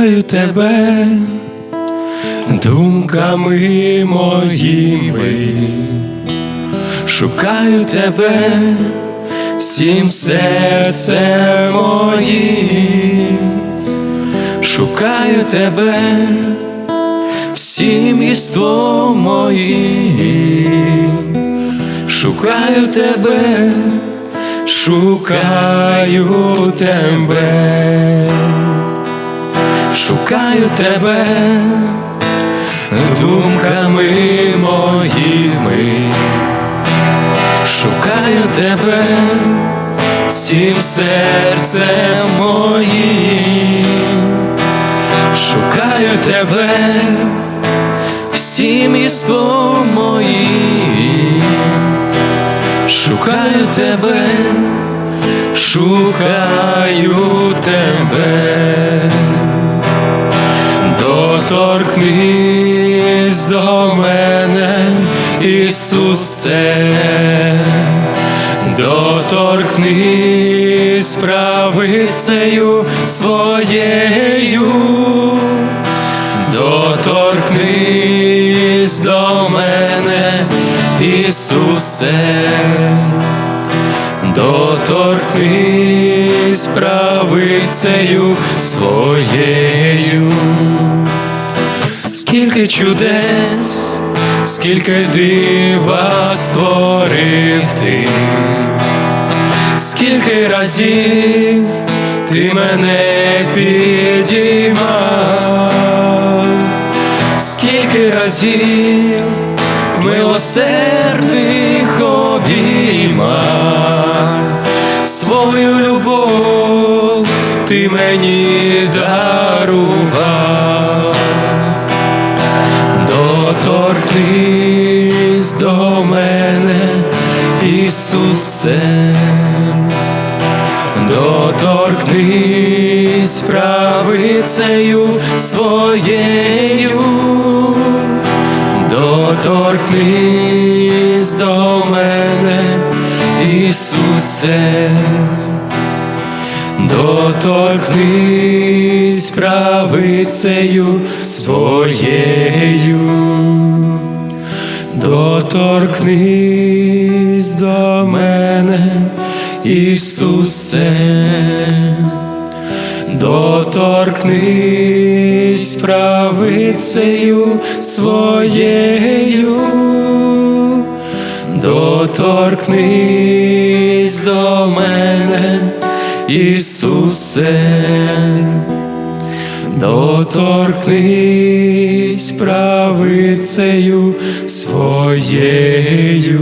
Шукаю тебе. Думками моїми, шукаю тебе всім серцем моїм, шукаю тебе всім єством моїм, шукаю тебе, шукаю тебе шукаю тебе. Думками моїми, шукаю тебе всім серцем моїм, шукаю тебе всім єством моїм, шукаю тебе, шукаю тебе доторкнись до мене, Ісусе, доторкнись правицею своєю, доторкнись до мене, Ісусе, доторкнись правицею своєю. Скільки чудес, скільки дива створив ти, скільки разів ти мене підіймав, скільки разів милосердних обіймах свою любов ти мені дарував, Ісусе, доторкнись правицею своєю, доторкнись до мене, Ісусе, доторкнись правицею своєю, доторкнись до мене, Ісусе, доторкнись правицею своєю, доторкнись до мене, Ісусе, доторкнись правицею своєю.